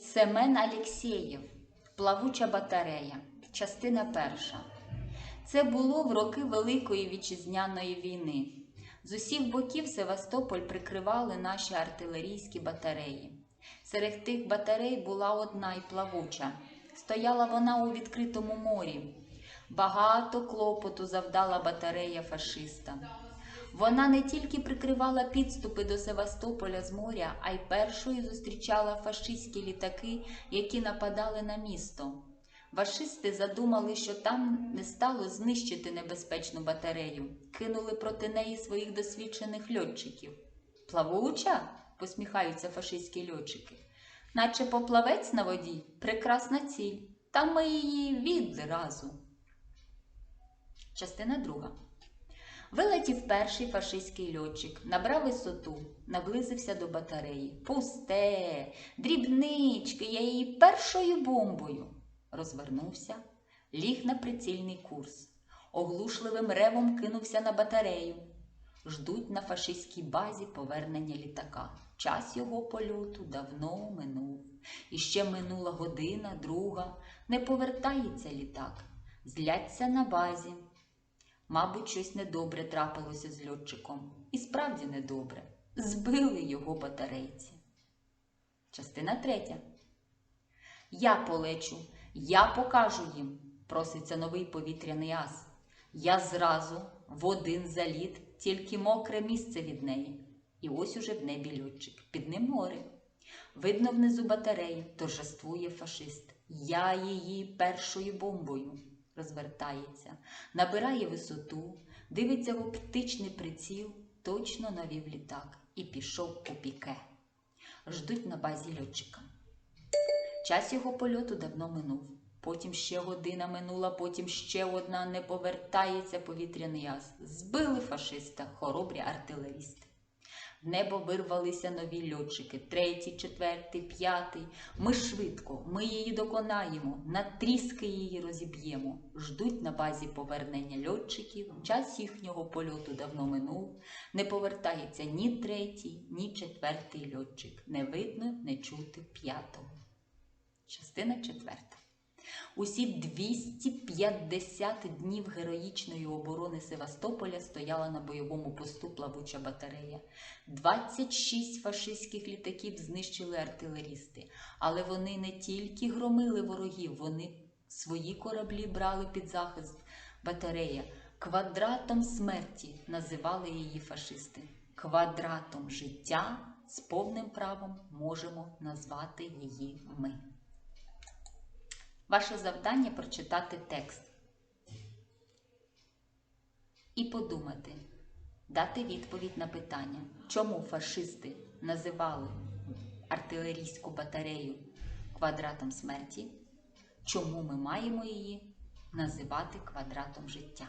Семен Алєксєєв Плавуча батарея. Частина перша. Це було в роки Великої вітчизняної війни. З усіх боків Севастополь прикривали наші артилерійські батареї. Серед тих батарей була одна й плавуча. Стояла вона у відкритому морі. Багато клопоту завдала батарея фашиста. Вона не тільки прикривала підступи до Севастополя з моря, а й першою зустрічала фашистські літаки, які нападали на місто. Фашисти задумали, що там не стало знищити небезпечну батарею, кинули проти неї своїх досвідчених льотчиків. Плавуча? посміхаються фашистські льотчики. Наче поплавець на воді, прекрасна ціль. Та ми її відразу. Частина друга. Вилетів перший фашистський льотчик, набрав висоту, наблизився до батареї. Пусте, дрібнички, я її першою бомбою. Розвернувся, ліг на прицільний курс. Оглушливим ревом кинувся на батарею. Ждуть на фашистській базі повернення літака. Час його польоту давно минув. І ще минула година, друга. Не повертається літак. Зляться на базі. Мабуть, щось недобре трапилося з льотчиком. І справді недобре. Збили його батарейці. Частина третя. Я полечу, я покажу їм, проситься новий повітряний ас. Я зразу в один заліт, тільки мокре місце від неї. І ось уже в небі льотчик, під ним море. Видно внизу батареї, торжествує фашист. Я її першою бомбою розвертається, набирає висоту, дивиться в оптичний приціл, точно навів літак і пішов у піке. Ждуть на базі льотчика. Час його польоту давно минув. Потім ще година минула, потім ще одна не повертається повітряний ас. Збили фашиста, хоробрі артилерісти. В небо вирвалися нові льотчики, третій, четвертий, п'ятий. Ми швидко, ми її доконаємо, на тріски її розіб'ємо. Ждуть на базі повернення льотчиків. Час їхнього польоту давно минув. Не повертається ні третій, ні четвертий льотчик. Не видно, не чути п'ятого. Частина четверта. Усі 250 днів героїчної оборони Севастополя стояла на бойовому посту плавуча батарея. 26 фашистських літаків знищили артилерісти, але вони не тільки громили ворогів, вони свої кораблі брали під захист батарея. Квадратом смерті називали її фашисти. Квадратом життя з повним правом можемо назвати її ми. Ваше завдання прочитати текст і подумати, дати відповідь на питання, чому фашисти називали артилерійську батарею квадратом смерті, чому ми маємо її називати квадратом життя.